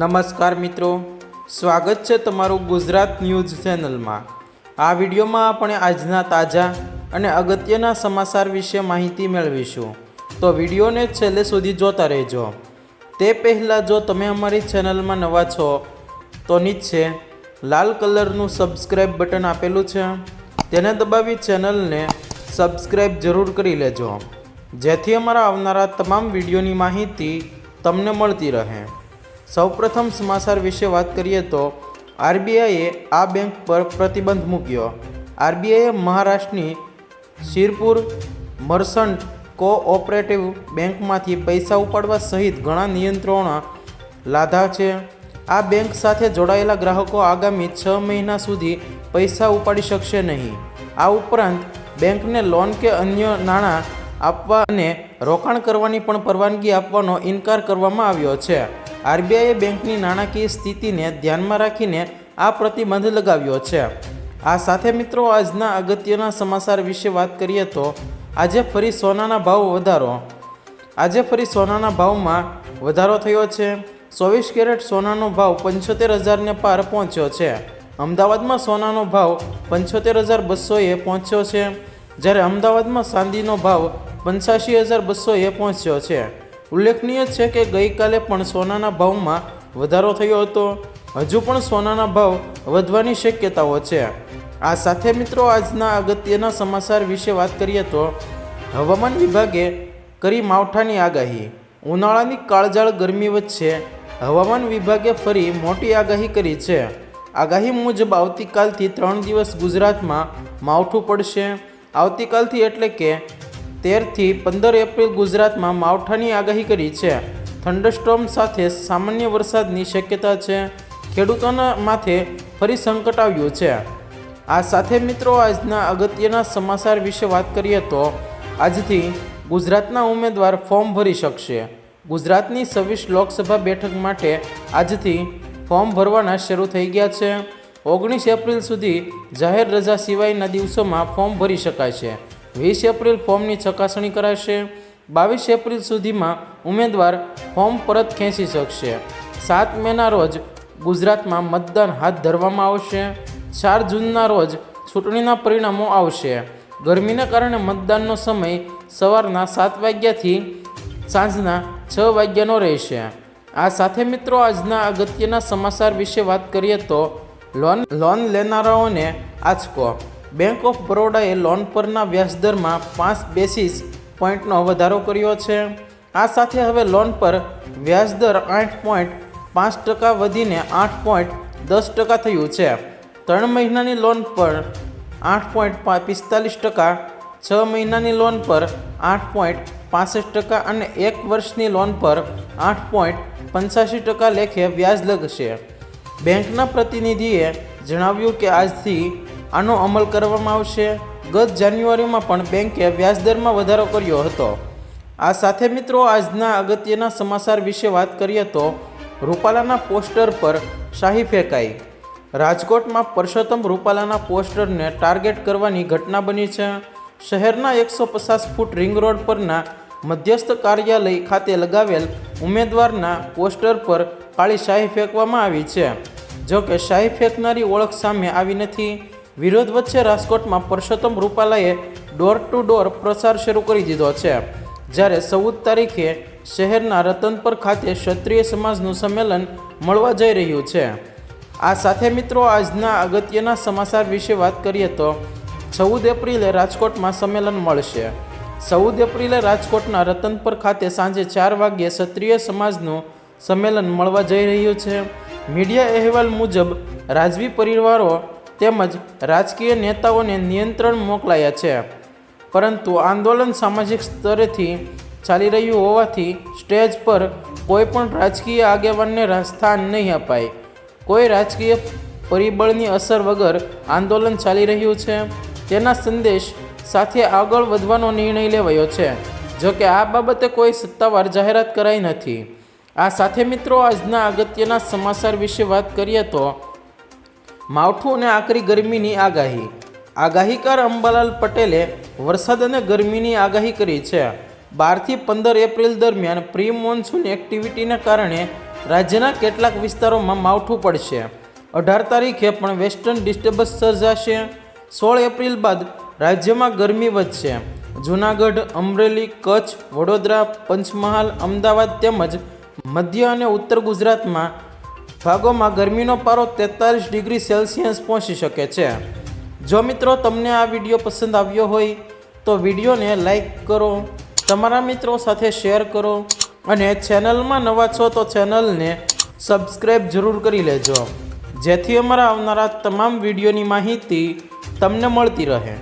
નમસ્કાર મિત્રો. સ્વાગત છે તમારું ગુજરાત ન્યૂઝ ચેનલમાં. આ વિડીયોમાં આપણે આજના તાજા અને અગત્યના સમાચાર વિશે માહિતી મેળવીશું. તો વિડીયોને છેલ્લે સુધી જોતા રહેજો. તે પહેલાં જો તમે અમારી ચેનલમાં નવા છો, તો નીચે લાલ કલરનું સબસ્ક્રાઈબ બટન આપેલું છે. તેને દબાવી ચેનલને સબસ્ક્રાઇબ જરૂર કરી લેજો. જેથી અમારા આવનારા તમામ વિડીયોની માહિતી તમને મળતી રહે. સૌપ્રથમ સમાચાર વિશે વાત કરીએ તો આરબીઆઈએ આ બેંક પર પ્રતિબંધ મૂક્યો. આરબીઆઈએ મહારાષ્ટ્રની શિરપુર મર્સન્ટ કોઓપરેટિવ બેંકમાંથી પૈસા ઉપાડવા સહિત ઘણા નિયંત્રણો લાધા છે. આ બેંક સાથે જોડાયેલા ગ્રાહકો આગામી છ મહિના સુધી પૈસા ઉપાડી શકશે નહીં. આ ઉપરાંત બેંકને લોન કે અન્ય નાણાં આપવા અને રોકાણ કરવાની પણ પરવાનગી આપવાનો ઇનકાર કરવામાં આવ્યો છે. આરબીઆઈએ બેંકની નાણાકીય સ્થિતિને ધ્યાનમાં રાખીને આ પ્રતિબંધ લગાવ્યો છે. આ સાથે મિત્રો આજના અગત્યના સમાચાર વિશે વાત કરીએ તો આજે ફરી સોનાના ભાવ વધારો. આજે ફરી સોનાના ભાવમાં વધારો થયો છે. ચોવીસ કેરેટ સોનાનો ભાવ પંચોતેર હજારને પાર પહોંચ્યો છે. અમદાવાદમાં સોનાનો ભાવ પંચોતેર હજાર બસોએ પહોંચ્યો છે. જ્યારે અમદાવાદમાં ચાંદીનો ભાવ પંચ્યાસી હજાર બસોએ પહોંચ્યો છે. ઉલ્લેખનીય છે કે ગઈકાલે પણ સોનાના ભાવમાં વધારો થયો હતો. હજુ પણ સોનાના ભાવ વધવાની શક્યતાઓ છે. આ સાથે મિત્રો આજના અગત્યના સમાચાર વિશે વાત કરીએ તો હવામાન વિભાગે કરી માવઠાની આગાહી. ઉનાળાની કાળજાળ ગરમી વચ્ચે હવામાન વિભાગે ફરી મોટી આગાહી કરી છે. આગાહી મુજબ આવતીકાલથી ત્રણ દિવસ ગુજરાતમાં માવઠું પડશે. આવતીકાલથી એટલે કે તેરથી પંદર એપ્રિલ ગુજરાતમાં માવઠાની આગાહી કરી છે. થંડરસ્ટોર્મ સાથે સામાન્ય વરસાદની શક્યતા છે. ખેડૂતોના માથે ફરી સંકટ આવ્યું છે. આ સાથે મિત્રો આજના અગત્યના સમાચાર વિશે વાત કરીએ તો આજથી ગુજરાતના ઉમેદવાર ફોર્મ ભરી શકશે. ગુજરાતની છવ્વીસ લોકસભા બેઠક માટે આજથી ફોર્મ ભરવાના શરૂ થઈ ગયા છે. ઓગણીસ એપ્રિલ સુધી જાહેર રજા સિવાયના દિવસોમાં ફોર્મ ભરી શકાશે. વીસ એપ્રિલ ફોર્મની ચકાસણી કરાશે. બાવીસ એપ્રિલ સુધીમાં ઉમેદવાર ફોર્મ પરત ખેંચી શકશે. સાત મેના રોજ ગુજરાતમાં મતદાન હાથ ધરવામાં આવશે. ચાર જૂનના રોજ ચૂંટણીના પરિણામો આવશે. ગરમીને કારણે મતદાનનો સમય સવારના સાત વાગ્યાથી સાંજના છ વાગ્યાનો રહેશે. આ સાથે મિત્રો આજના અગત્યના સમાચાર વિશે વાત કરીએ તો લોન લોન લેનારાઓને આંચકો. બેંક ઓફ બરોડાએ લોન પરના વ્યાજદરમાં પાંચ બેસીસ પોઈન્ટનો વધારો કર્યો છે. આ સાથે હવે લોન પર વ્યાજદર આઠ પોઈન્ટ પાંચ ટકા વધીને આઠ પોઈન્ટ દસ ટકા થયું છે. ત્રણ મહિનાની લોન પર આઠ પોઈન્ટ પિસ્તાલીસ ટકા, છ મહિનાની લોન પર આઠ પોઈન્ટ પાસઠ ટકા અને એક વર્ષની લોન પર આઠ પોઈન્ટ પંચ્યાસી ટકા લેખે વ્યાજ લગશે. બેંકના પ્રતિનિધિએ જણાવ્યું કે આજથી આનો અમલ કરવામાં આવશે. ગત જાન્યુઆરીમાં પણ બેંકે વ્યાજદરમાં વધારો કર્યો હતો. આ સાથે મિત્રો આજના અગત્યના સમાચાર વિશે વાત કરીએ તો રૂપાલાના પોસ્ટર પર શાહી ફેંકાઈ. રાજકોટમાં પરસોત્તમ રૂપાલાના પોસ્ટરને ટાર્ગેટ કરવાની ઘટના બની છે. શહેરના એકસો પચાસ ફૂટ રિંગ રોડ પરના મધ્યસ્થ કાર્યાલય ખાતે લગાવેલ ઉમેદવારના પોસ્ટર પર કાળી શાહી ફેંકવામાં આવી છે. જો કે શાહી ફેંકનારી ઓળખ સામે આવી નથી. વિરોધ વચ્ચે રાજકોટમાં પરસોત્તમ રૂપાલાએ ડોર ટુ ડોર પ્રસાર શરૂ કરી દીધો છે. જ્યારે ચૌદ તારીખે શહેરના રતનપર ખાતે ક્ષત્રિય સમાજનું સંમેલન મળવા જઈ રહ્યું છે. આ સાથે મિત્રો, આજના અગત્યના સમાચાર વિશે વાત કરીએ તો ચૌદ એપ્રિલે રાજકોટમાં સંમેલન મળશે. ચૌદ એપ્રિલે રાજકોટના રતનપર ખાતે સાંજે ચાર વાગ્યે ક્ષત્રિય સમાજનું સંમેલન મળવા જઈ રહ્યું છે. મીડિયા અહેવાલ મુજબ, રાજવી પરિવારો તેમજ રાજકીય નેતાઓને નિયંત્રણ મોકલાયા છે. પરંતુ આંદોલન સામાજિક સ્તરેથી ચાલી રહ્યું હોવાથી સ્ટેજ પર કોઈ પણ રાજકીય આગેવાનને સ્થાન નહીં અપાય. કોઈ રાજકીય પરિબળની અસર વગર આંદોલન ચાલી રહ્યું છે. તેના સંદેશ સાથે આગળ વધવાનો નિર્ણય લેવાયો છે. જો કે આ બાબતે કોઈ સત્તાવાર જાહેરાત કરાઈ નથી. આ સાથે મિત્રો, આજના અગત્યના સમાચાર વિશે વાત કરીએ તો માવઠું અને આકરી ગરમીની આગાહી. આગાહીકાર અંબાલાલ પટેલે વરસાદ અને ગરમીની આગાહી કરી છે. બારથી પંદર એપ્રિલ દરમિયાન પ્રી મોન્સૂન એક્ટિવિટીને કારણે રાજ્યના કેટલાક વિસ્તારોમાં માવઠું પડશે. અઢાર તારીખે પણ વેસ્ટર્ન ડિસ્ટર્બન્સ સર્જાશે. સોળ એપ્રિલ બાદ રાજ્યમાં ગરમી વધશે. જૂનાગઢ, અમરેલી, કચ્છ, વડોદરા, પંચમહાલ, અમદાવાદ તેમજ મધ્ય અને ઉત્તર ગુજરાતમાં ભાગોમાં ગરમીનો પારો તેતાલીસ ડિગ્રી સેલ્સિયસ પહોંચી શકે છે. જો મિત્રો તમને આ વીડિયો પસંદ આવ્યો હોય, તો વિડીયોને લાઈક કરો, તમારા મિત્રો સાથે શેર કરો અને ચેનલમાં નવા છો તો ચેનલને સબસ્ક્રાઈબ જરૂર કરી લેજો. જેથી અમારા આવનારા તમામ વિડીયોની માહિતી તમને મળતી રહે.